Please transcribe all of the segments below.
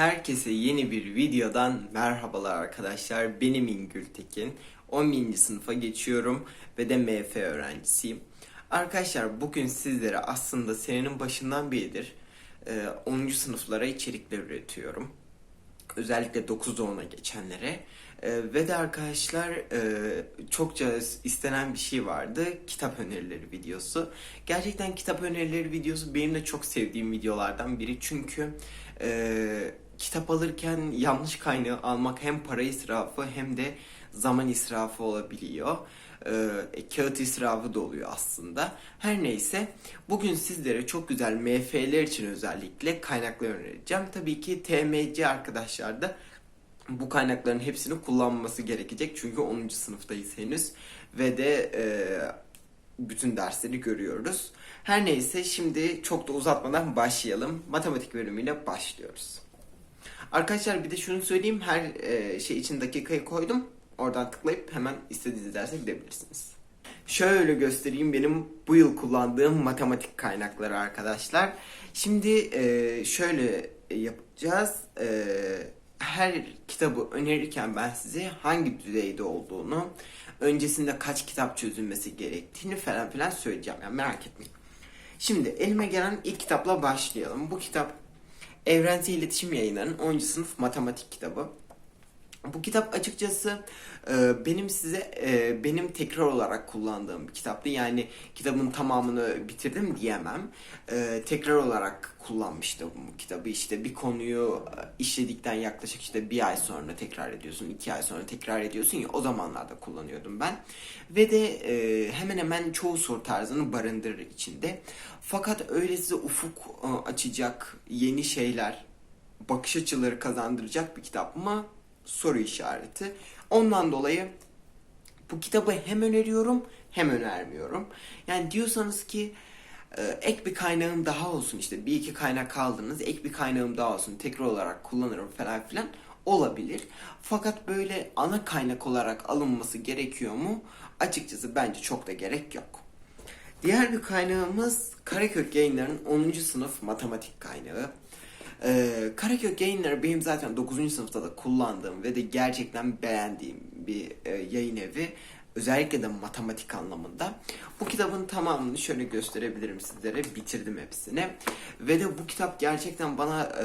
Herkese yeni bir videodan merhabalar arkadaşlar. Benim İngül Tekin. 11. sınıfa geçiyorum ve de MF öğrencisiyim. Arkadaşlar bugün sizlere aslında senenin başından beridir e, 10. sınıflara içerikler üretiyorum. Özellikle 9'da 10'a geçenlere. E, ve de arkadaşlar e, çokça istenen bir şey vardı. Kitap önerileri videosu. Gerçekten kitap önerileri videosu benim de çok sevdiğim videolardan biri. Çünkü e, kitap alırken yanlış kaynağı almak hem para israfı hem de zaman israfı olabiliyor. E, kağıt israfı da oluyor aslında. Her neyse bugün sizlere çok güzel MF'ler için özellikle kaynaklar önereceğim. Tabii ki TMC arkadaşlar da bu kaynakların hepsini kullanması gerekecek. Çünkü 10. sınıftayız henüz ve de e, bütün dersleri görüyoruz. Her neyse şimdi çok da uzatmadan başlayalım. Matematik bölümüyle başlıyoruz. Arkadaşlar bir de şunu söyleyeyim. Her e, şey için dakikayı koydum. Oradan tıklayıp hemen istediğiniz derse gidebilirsiniz. Şöyle göstereyim benim bu yıl kullandığım matematik kaynakları arkadaşlar. Şimdi e, şöyle yapacağız. E, her kitabı önerirken ben size hangi düzeyde olduğunu, öncesinde kaç kitap çözülmesi gerektiğini falan filan söyleyeceğim. Yani merak etmeyin. Şimdi elime gelen ilk kitapla başlayalım. Bu kitap Evrensel İletişim Yayınları'nın 10. sınıf matematik kitabı. Bu kitap açıkçası e, benim size e, benim tekrar olarak kullandığım bir kitaptı. Yani kitabın tamamını bitirdim diyemem. E, tekrar olarak kullanmıştım bu kitabı. İşte bir konuyu e, işledikten yaklaşık işte bir ay sonra tekrar ediyorsun, iki ay sonra tekrar ediyorsun ya o zamanlarda kullanıyordum ben. Ve de e, hemen hemen çoğu soru tarzını barındırır içinde. Fakat öyle size ufuk e, açacak yeni şeyler, bakış açıları kazandıracak bir kitap mı? Soru işareti. Ondan dolayı bu kitabı hem öneriyorum hem önermiyorum. Yani diyorsanız ki e, ek bir kaynağım daha olsun işte bir iki kaynak kaldınız ek bir kaynağım daha olsun tekrar olarak kullanırım falan filan olabilir. Fakat böyle ana kaynak olarak alınması gerekiyor mu? Açıkçası bence çok da gerek yok. Diğer bir kaynağımız Karakök Yayınları'nın 10. sınıf matematik kaynağı. Ee, Karakök yayınları benim zaten 9. sınıfta da kullandığım ve de gerçekten beğendiğim bir e, yayın evi. Özellikle de matematik anlamında. Bu kitabın tamamını şöyle gösterebilirim sizlere. Bitirdim hepsini. Ve de bu kitap gerçekten bana e,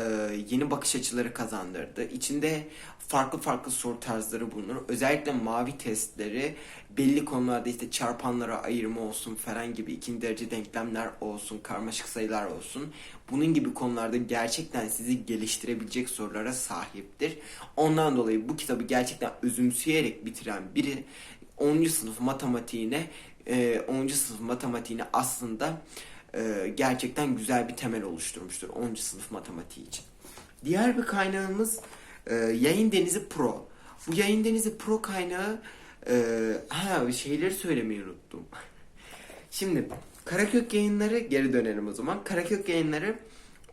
yeni bakış açıları kazandırdı. İçinde farklı farklı soru tarzları bulunur. Özellikle mavi testleri belli konularda işte çarpanlara ayırma olsun falan gibi ikinci derece denklemler olsun, karmaşık sayılar olsun. Bunun gibi konularda gerçekten sizi geliştirebilecek sorulara sahiptir. Ondan dolayı bu kitabı gerçekten özümseyerek bitiren biri 10. sınıf matematiğine 10. sınıf matematiğine aslında e, gerçekten güzel bir temel oluşturmuştur 10. sınıf matematiği için. Diğer bir kaynağımız e, Yayın Denizi Pro. Bu Yayın Denizi Pro kaynağı e, ha şeyleri söylemeyi unuttum. Şimdi Karakök yayınları geri dönelim o zaman. Karakök yayınları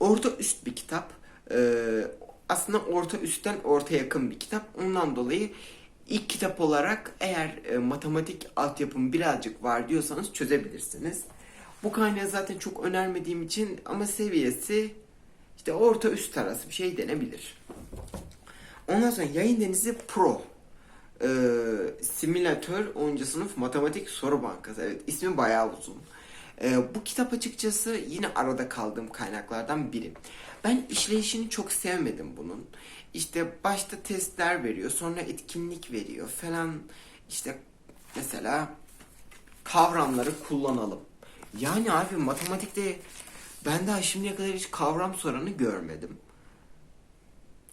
orta üst bir kitap. Ee, aslında orta üstten orta yakın bir kitap. Ondan dolayı ilk kitap olarak eğer e, matematik altyapım birazcık var diyorsanız çözebilirsiniz. Bu kaynağı zaten çok önermediğim için ama seviyesi işte orta üst arası bir şey denebilir. Ondan sonra Yayın Denizi Pro. Ee, simülatör 10. sınıf matematik soru bankası. Evet ismi bayağı uzun. Ee, bu kitap açıkçası yine arada kaldığım kaynaklardan biri. Ben işleyişini çok sevmedim bunun. İşte başta testler veriyor, sonra etkinlik veriyor falan. İşte mesela kavramları kullanalım. Yani abi matematikte ben daha şimdiye kadar hiç kavram soranı görmedim.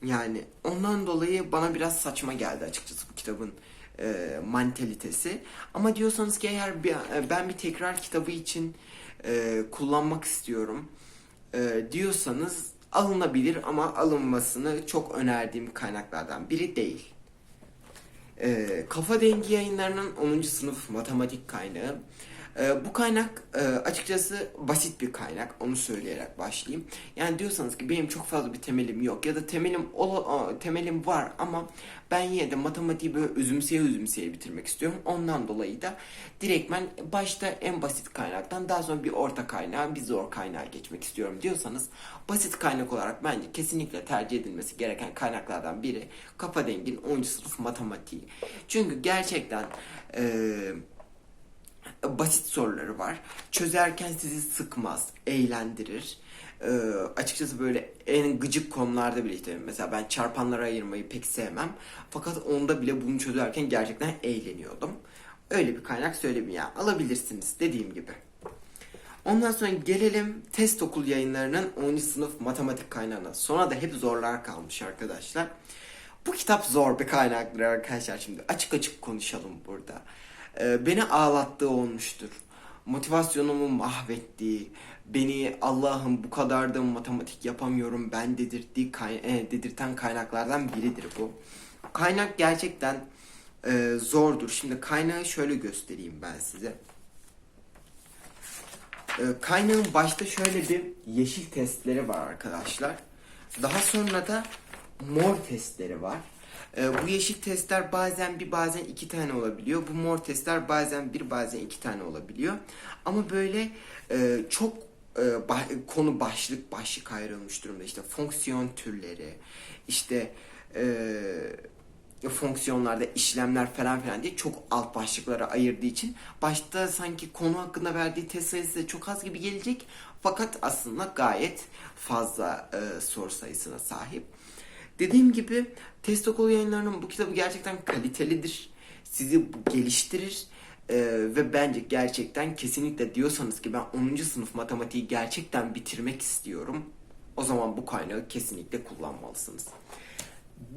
Yani ondan dolayı bana biraz saçma geldi açıkçası bu kitabın e, mantalitesi. Ama diyorsanız ki eğer bir, e, ben bir tekrar kitabı için e, kullanmak istiyorum e, diyorsanız alınabilir ama alınmasını çok önerdiğim kaynaklardan biri değil. E, Kafa Dengi yayınlarının 10. sınıf matematik kaynağı. Ee, bu kaynak e, açıkçası basit bir kaynak. Onu söyleyerek başlayayım. Yani diyorsanız ki benim çok fazla bir temelim yok ya da temelim ola, temelim var ama ben yine de matematiği böyle üzümseye üzümseye bitirmek istiyorum. Ondan dolayı da direktmen başta en basit kaynaktan daha sonra bir orta kaynağa bir zor kaynağa geçmek istiyorum diyorsanız basit kaynak olarak bence kesinlikle tercih edilmesi gereken kaynaklardan biri Kafa Dengi'nin 10. sınıf matematiği. Çünkü gerçekten eee basit soruları var. Çözerken sizi sıkmaz, eğlendirir. Ee, açıkçası böyle en gıcık konularda bile işte mesela ben çarpanlara ayırmayı pek sevmem. Fakat onda bile bunu çözerken gerçekten eğleniyordum. Öyle bir kaynak söyleyeyim ya. Alabilirsiniz dediğim gibi. Ondan sonra gelelim test okul yayınlarının 10. sınıf matematik kaynağına. Sonra da hep zorlar kalmış arkadaşlar. Bu kitap zor bir kaynaktır arkadaşlar şimdi. Açık açık konuşalım burada. Ee, beni ağlattığı olmuştur. Motivasyonumu mahvettiği, beni Allah'ım bu kadar da matematik yapamıyorum ben dedirttiği e, dedirten kaynaklardan biridir bu. Kaynak gerçekten e, zordur. Şimdi kaynağı şöyle göstereyim ben size. Ee, Kaynağın başta şöyle bir yeşil testleri var arkadaşlar. Daha sonra da mor testleri var. Ee, Bu yeşil testler bazen bir bazen iki tane olabiliyor. Bu mor testler bazen bir bazen iki tane olabiliyor. Ama böyle e, çok e, konu başlık başlık ayrılmış durumda. İşte fonksiyon türleri, işte e, fonksiyonlarda işlemler falan filan diye çok alt başlıklara ayırdığı için başta sanki konu hakkında verdiği test sayısı çok az gibi gelecek fakat aslında gayet fazla e, soru sayısına sahip. Dediğim gibi test okulu yayınlarının bu kitabı gerçekten kalitelidir. Sizi geliştirir. E, ve bence gerçekten kesinlikle diyorsanız ki ben 10. sınıf matematiği gerçekten bitirmek istiyorum. O zaman bu kaynağı kesinlikle kullanmalısınız.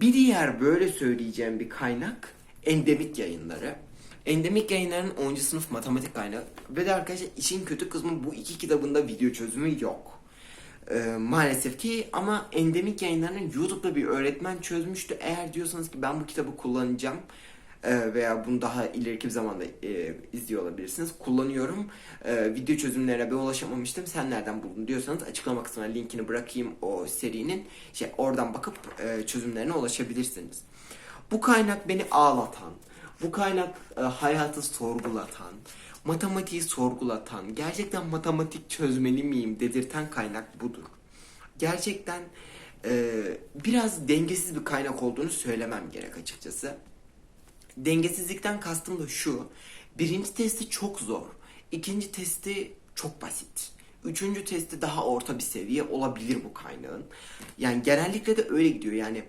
Bir diğer böyle söyleyeceğim bir kaynak endemik yayınları. Endemik yayınların 10. sınıf matematik kaynağı. Ve de arkadaşlar işin kötü kısmı bu iki kitabında video çözümü yok. Ee, maalesef ki ama endemik yayınlarının YouTube'da bir öğretmen çözmüştü. Eğer diyorsanız ki ben bu kitabı kullanacağım e, veya bunu daha ileriki bir zamanda e, izliyor olabilirsiniz. Kullanıyorum. E, video çözümlerine ben ulaşamamıştım. Sen nereden buldun diyorsanız açıklama kısmına linkini bırakayım o serinin. Şey oradan bakıp e, çözümlerine ulaşabilirsiniz. Bu kaynak beni ağlatan, bu kaynak e, hayatı sorgulatan, matematiği sorgulatan, gerçekten matematik çözmeli miyim dedirten kaynak budur. Gerçekten e, biraz dengesiz bir kaynak olduğunu söylemem gerek açıkçası. Dengesizlikten kastım da şu. Birinci testi çok zor. İkinci testi çok basit. Üçüncü testi daha orta bir seviye olabilir bu kaynağın. Yani genellikle de öyle gidiyor. Yani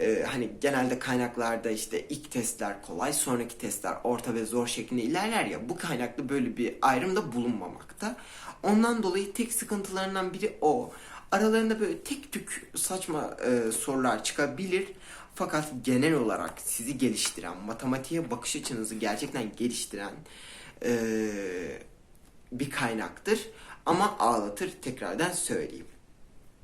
e, hani genelde kaynaklarda işte ilk testler kolay, sonraki testler orta ve zor şeklinde ilerler ya. Bu kaynakta böyle bir ayrım da bulunmamakta. Ondan dolayı tek sıkıntılarından biri o. Aralarında böyle tek tük saçma e, sorular çıkabilir. Fakat genel olarak sizi geliştiren, matematiğe bakış açınızı gerçekten geliştiren e, bir kaynaktır. Ama ağlatır tekrardan söyleyeyim.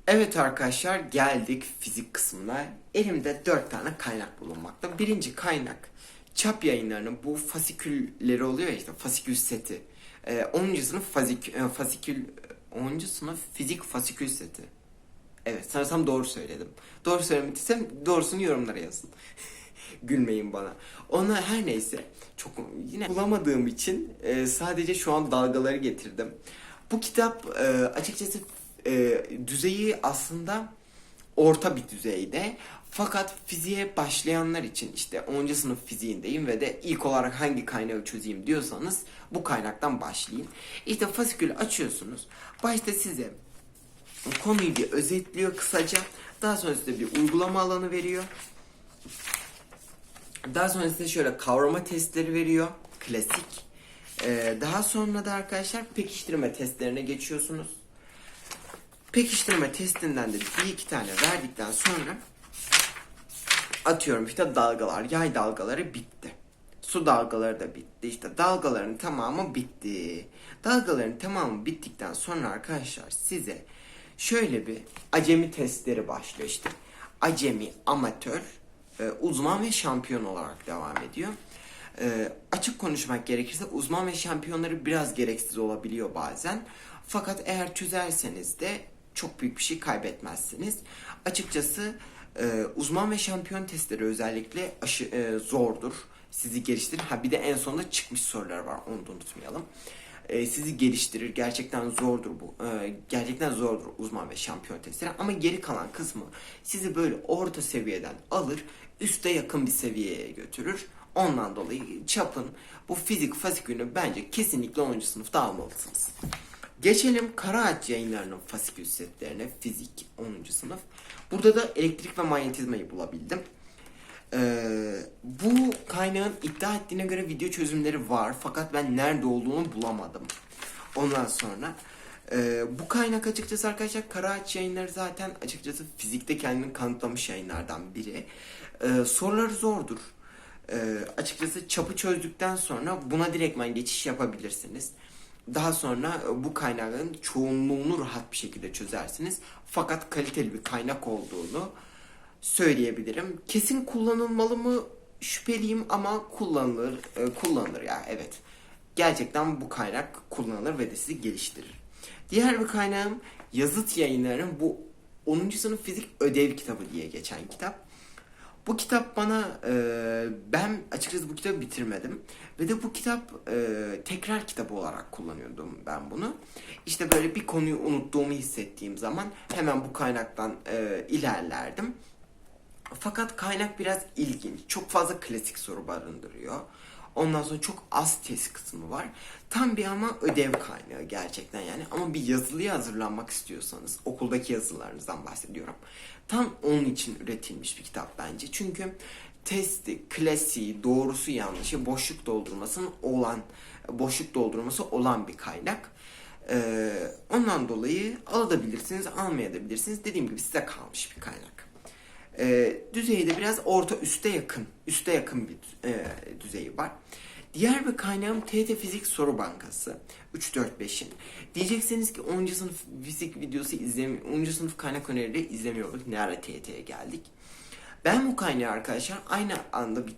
Evet arkadaşlar geldik fizik kısmına. Elimde dört tane kaynak bulunmakta. Birinci kaynak çap yayınlarının bu fasikülleri oluyor ya işte fasikül seti. Ee, 10. sınıf fazik, e, fasikül 10. sınıf fizik fasikül seti. Evet sanırsam doğru söyledim. Doğru söylemediysem doğrusunu yorumlara yazın. Gülmeyin bana. Ona her neyse çok yine bulamadığım için e, sadece şu an dalgaları getirdim. Bu kitap e, açıkçası e, düzeyi aslında orta bir düzeyde. Fakat fiziğe başlayanlar için işte 10. sınıf fiziğindeyim ve de ilk olarak hangi kaynağı çözeyim diyorsanız bu kaynaktan başlayın. İşte fasikülü açıyorsunuz. Başta size konuyu bir özetliyor kısaca. Daha sonra size bir uygulama alanı veriyor. Daha sonra size şöyle kavrama testleri veriyor. Klasik. Ee, daha sonra da arkadaşlar pekiştirme testlerine geçiyorsunuz. Pekiştirme testinden de bir iki tane verdikten sonra atıyorum işte dalgalar, yay dalgaları bitti. Su dalgaları da bitti. İşte dalgaların tamamı bitti. Dalgaların tamamı bittikten sonra arkadaşlar size şöyle bir acemi testleri başlıyor işte. Acemi, amatör, e, uzman ve şampiyon olarak devam ediyor. Ee, açık konuşmak gerekirse uzman ve şampiyonları biraz gereksiz olabiliyor bazen. Fakat eğer çözerseniz de çok büyük bir şey kaybetmezsiniz. Açıkçası e, uzman ve şampiyon testleri özellikle aşı, e, zordur. Sizi geliştirir. Ha bir de en sonunda çıkmış sorular var. Onu da unutmayalım. E, sizi geliştirir. Gerçekten zordur bu. E, gerçekten zordur uzman ve şampiyon testleri. Ama geri kalan kısmı sizi böyle orta seviyeden alır, üste yakın bir seviyeye götürür. Ondan dolayı çapın bu fizik fasikülünü bence kesinlikle 10. sınıfta almalısınız. Geçelim Karaağaç yayınlarının fasikül setlerine. Fizik 10. sınıf. Burada da elektrik ve manyetizmayı bulabildim. Ee, bu kaynağın iddia ettiğine göre video çözümleri var fakat ben nerede olduğunu bulamadım. Ondan sonra e, bu kaynak açıkçası arkadaşlar Karaağaç yayınları zaten açıkçası fizikte kendini kanıtlamış yayınlardan biri. Ee, soruları zordur. Ee, açıkçası çapı çözdükten sonra buna direktmen geçiş yapabilirsiniz. Daha sonra e, bu kaynağın çoğunluğunu rahat bir şekilde çözersiniz. Fakat kaliteli bir kaynak olduğunu söyleyebilirim. Kesin kullanılmalı mı şüpheliyim ama kullanılır e, kullanılır ya evet. Gerçekten bu kaynak kullanılır ve de sizi geliştirir. Diğer bir kaynağım yazıt yayınlarının bu 10. sınıf fizik ödev kitabı diye geçen kitap. Bu kitap bana e, ben açıkçası bu kitabı bitirmedim ve de bu kitap e, tekrar kitabı olarak kullanıyordum ben bunu. İşte böyle bir konuyu unuttuğumu hissettiğim zaman hemen bu kaynaktan e, ilerlerdim. Fakat kaynak biraz ilginç. Çok fazla klasik soru barındırıyor. Ondan sonra çok az test kısmı var. Tam bir ama ödev kaynağı gerçekten yani. Ama bir yazılıya hazırlanmak istiyorsanız, okuldaki yazılarınızdan bahsediyorum. Tam onun için üretilmiş bir kitap bence. Çünkü testi, klasiği, doğrusu yanlışı, boşluk doldurmasının olan, boşluk doldurması olan bir kaynak. Ee, ondan dolayı alabilirsiniz, almayabilirsiniz. Dediğim gibi size kalmış bir kaynak. Ee, düzeyi de biraz orta üste yakın, üste yakın bir e, düzeyi var. Diğer bir kaynağım TET Fizik Soru Bankası 345'in. Diyeceksiniz ki 10. sınıf fizik videosu izlemi 10. sınıf kaynak önerileri izlemiyorduk. Ne ara TET'ye geldik. Ben bu kaynağı arkadaşlar aynı anda bir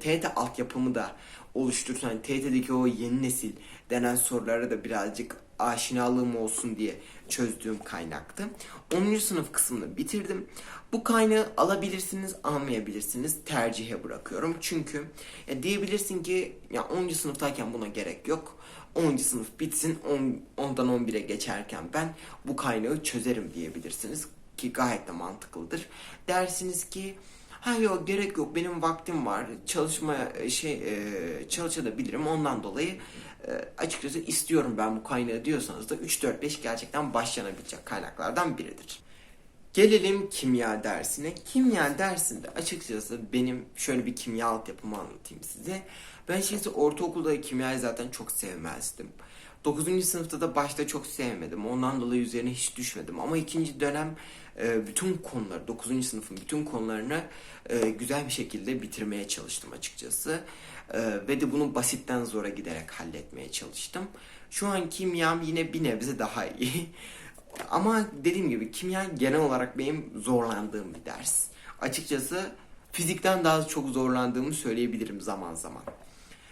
TET altyapımı da oluşturursan hani TET'deki o yeni nesil denen sorulara da birazcık aşinalığım olsun diye çözdüğüm kaynaktı. 10. sınıf kısmını bitirdim. Bu kaynağı alabilirsiniz, almayabilirsiniz. Tercihe bırakıyorum. Çünkü ya diyebilirsin ki ya 10. sınıftayken buna gerek yok. 10. sınıf bitsin, 10, 10'dan 11'e geçerken ben bu kaynağı çözerim diyebilirsiniz ki gayet de mantıklıdır. Dersiniz ki ha yok gerek yok benim vaktim var çalışma şey e, çalışabilirim ondan dolayı e, açıkçası istiyorum ben bu kaynağı diyorsanız da 3-4-5 gerçekten başlanabilecek kaynaklardan biridir. Gelelim kimya dersine. Kimya dersinde açıkçası benim şöyle bir kimya altyapımı anlatayım size. Ben şimdi ortaokulda kimyayı zaten çok sevmezdim. 9. sınıfta da başta çok sevmedim. Ondan dolayı üzerine hiç düşmedim. Ama ikinci dönem e, bütün konuları, 9. sınıfın bütün konularını e, güzel bir şekilde bitirmeye çalıştım açıkçası. E, ve de bunu basitten zora giderek halletmeye çalıştım. Şu an kimyam yine bir nebze daha iyi. Ama dediğim gibi kimya genel olarak benim zorlandığım bir ders. Açıkçası fizikten daha çok zorlandığımı söyleyebilirim zaman zaman.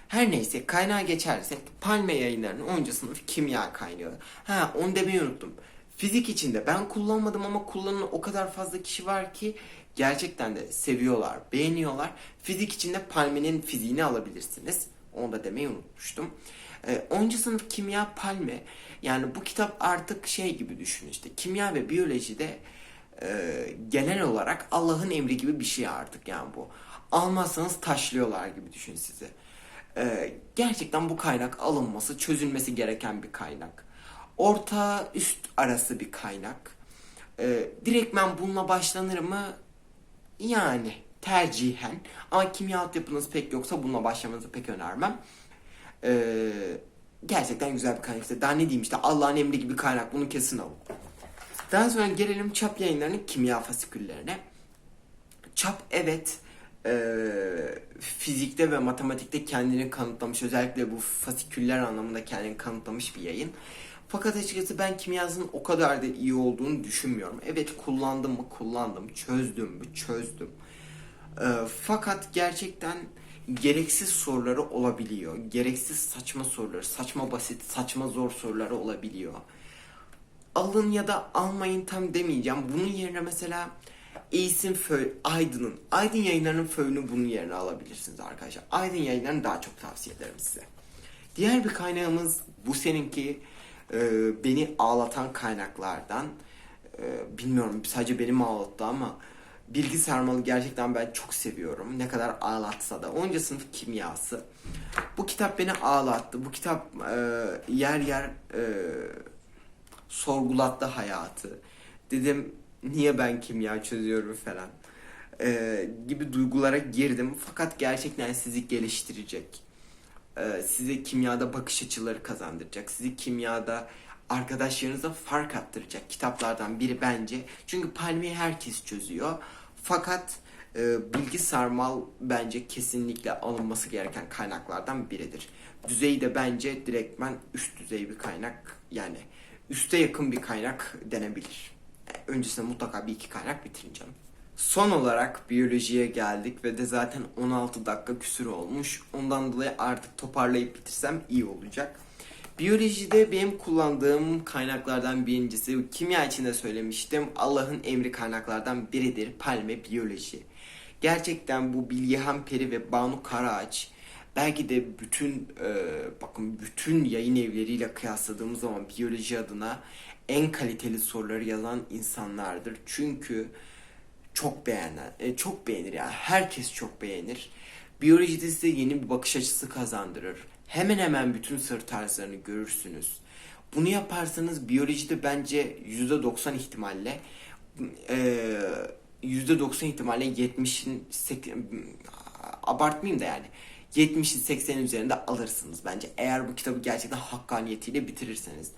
Her neyse kaynağa geçersek Palme yayınlarının 10. sınıf kimya kaynağı. Ha onu demeyi unuttum. Fizik içinde ben kullanmadım ama kullanan o kadar fazla kişi var ki gerçekten de seviyorlar, beğeniyorlar. Fizik içinde Palme'nin fiziğini alabilirsiniz. Onu da demeyi unutmuştum. Ee, 10. sınıf kimya Palme. Yani bu kitap artık şey gibi düşün işte. Kimya ve biyolojide e, genel olarak Allah'ın emri gibi bir şey artık yani bu. Almazsanız taşlıyorlar gibi düşün size. Ee, gerçekten bu kaynak alınması, çözülmesi gereken bir kaynak. Orta üst arası bir kaynak. Ee, direktmen bununla başlanır mı? Yani tercihen. Ama kimya altyapınız pek yoksa bununla başlamanızı pek önermem. Ee, gerçekten güzel bir kaynak. İşte daha ne diyeyim işte Allah'ın emri gibi kaynak. Bunu kesin alın. Daha sonra gelelim çap yayınlarının kimya fasiküllerine. Çap evet e, fizikte ve matematikte kendini kanıtlamış. Özellikle bu fasiküller anlamında kendini kanıtlamış bir yayın. Fakat açıkçası ben kimyasının o kadar da iyi olduğunu düşünmüyorum. Evet kullandım mı kullandım, çözdüm mü çözdüm. E, fakat gerçekten gereksiz soruları olabiliyor. Gereksiz saçma soruları, saçma basit, saçma zor soruları olabiliyor. Alın ya da almayın tam demeyeceğim. Bunun yerine mesela Ace'in föy, Aydın'ın, Aydın yayınlarının föyünü bunun yerine alabilirsiniz arkadaşlar. Aydın yayınlarını daha çok tavsiye ederim size. Diğer bir kaynağımız bu seninki e, beni ağlatan kaynaklardan. E, bilmiyorum sadece benim ağlattı ama bilgi sarmalı gerçekten ben çok seviyorum. Ne kadar ağlatsa da. 10. sınıf kimyası. Bu kitap beni ağlattı. Bu kitap e, yer yer e, sorgulattı hayatı. Dedim niye ben kimya çözüyorum falan. E, gibi duygulara girdim. Fakat gerçekten sizi geliştirecek. E, size kimyada bakış açıları kazandıracak. Sizi kimyada arkadaşlarınıza fark attıracak kitaplardan biri bence. Çünkü palmiye herkes çözüyor. Fakat e, bilgi sarmal bence kesinlikle alınması gereken kaynaklardan biridir. Düzeyi de bence direktmen üst düzey bir kaynak yani üste yakın bir kaynak denebilir. Yani öncesinde mutlaka bir iki kaynak bitirin canım. Son olarak biyolojiye geldik ve de zaten 16 dakika küsür olmuş. Ondan dolayı artık toparlayıp bitirsem iyi olacak. Biyolojide benim kullandığım kaynaklardan birincisi kimya için söylemiştim. Allah'ın emri kaynaklardan biridir Palme Biyoloji. Gerçekten bu Bilgehan Peri ve Banu Karaağaç belki de bütün e, bakın bütün yayın evleriyle kıyasladığımız zaman biyoloji adına en kaliteli soruları yazan insanlardır. Çünkü çok beğenen, e, çok beğenir yani. Herkes çok beğenir. Biyolojide size yeni bir bakış açısı kazandırır. Hemen hemen bütün sır tarzlarını görürsünüz. Bunu yaparsanız biyolojide bence %90 ihtimalle e, %90 ihtimalle 70'in sek- abartmayayım da yani 70'in 80'in üzerinde alırsınız bence. Eğer bu kitabı gerçekten hakkaniyetiyle bitirirseniz.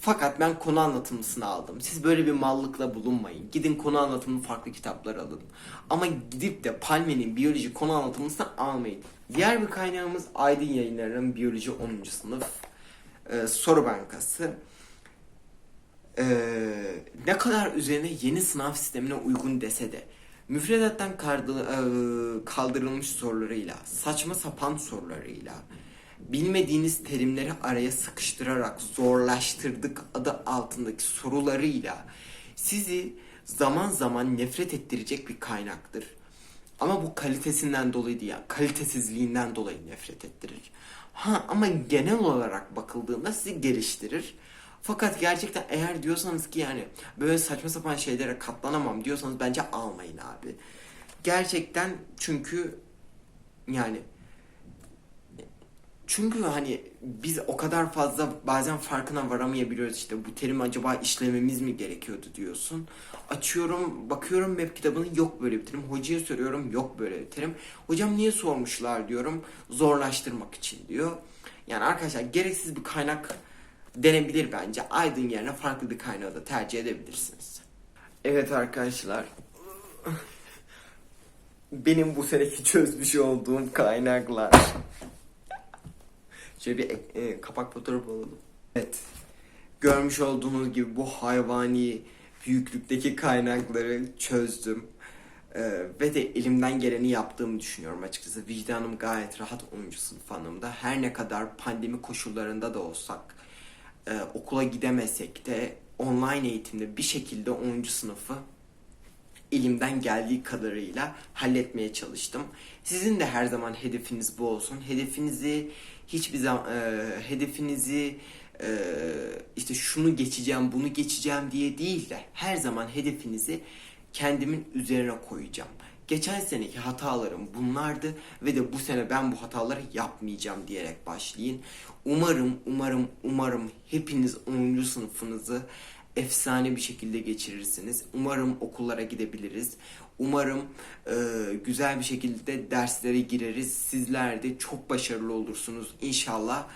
Fakat ben konu anlatımlısını aldım. Siz böyle bir mallıkla bulunmayın. Gidin konu anlatımlı farklı kitaplar alın. Ama gidip de Palme'nin biyoloji konu anlatımlısını almayın. Diğer bir kaynağımız Aydın Yayınları'nın biyoloji 10. sınıf e, soru bankası. E, ne kadar üzerine yeni sınav sistemine uygun dese de müfredattan e, kaldırılmış sorularıyla, saçma sapan sorularıyla, bilmediğiniz terimleri araya sıkıştırarak zorlaştırdık adı altındaki sorularıyla sizi zaman zaman nefret ettirecek bir kaynaktır. Ama bu kalitesinden dolayı değil, kalitesizliğinden dolayı nefret ettirir. Ha ama genel olarak bakıldığında sizi geliştirir. Fakat gerçekten eğer diyorsanız ki yani böyle saçma sapan şeylere katlanamam diyorsanız bence almayın abi. Gerçekten çünkü yani çünkü hani biz o kadar fazla bazen farkına varamayabiliyoruz işte bu terim acaba işlememiz mi gerekiyordu diyorsun. Açıyorum bakıyorum web kitabının yok böyle bir terim. Hocaya soruyorum yok böyle bir terim. Hocam niye sormuşlar diyorum zorlaştırmak için diyor. Yani arkadaşlar gereksiz bir kaynak denebilir bence. Aydın yerine farklı bir kaynağı da tercih edebilirsiniz. Evet arkadaşlar. Benim bu seneki çözmüş olduğum kaynaklar. Şöyle bir e, kapak fotoğrafı alalım. Evet. Görmüş olduğunuz gibi bu hayvani büyüklükteki kaynakları çözdüm. Ee, ve de elimden geleni yaptığımı düşünüyorum açıkçası. Vicdanım gayet rahat 10. sınıf anlamda. Her ne kadar pandemi koşullarında da olsak, e, okula gidemesek de online eğitimde bir şekilde 10. sınıfı elimden geldiği kadarıyla halletmeye çalıştım. Sizin de her zaman hedefiniz bu olsun. Hedefinizi hiçbir zaman e, hedefinizi e, işte şunu geçeceğim, bunu geçeceğim diye değil de her zaman hedefinizi kendimin üzerine koyacağım. Geçen seneki hatalarım bunlardı ve de bu sene ben bu hataları yapmayacağım diyerek başlayın. Umarım, umarım, umarım hepiniz 10. sınıfınızı efsane bir şekilde geçirirsiniz. Umarım okullara gidebiliriz. Umarım e, güzel bir şekilde derslere gireriz. Sizler de çok başarılı olursunuz inşallah.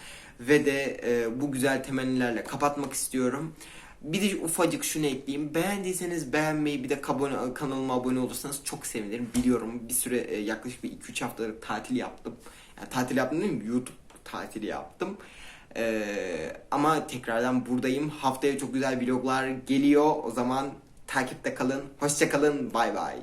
Ve de e, bu güzel temennilerle kapatmak istiyorum. Bir de ufacık şunu ekleyeyim. Beğendiyseniz beğenmeyi bir de kabone, kanalıma abone olursanız çok sevinirim. Biliyorum bir süre e, yaklaşık bir 2-3 haftalık tatil yaptım. Yani tatil yaptım değil mi? YouTube tatili yaptım. Ee, ama tekrardan buradayım. Haftaya çok güzel vloglar geliyor. O zaman takipte kalın. Hoşça kalın. Bay bay.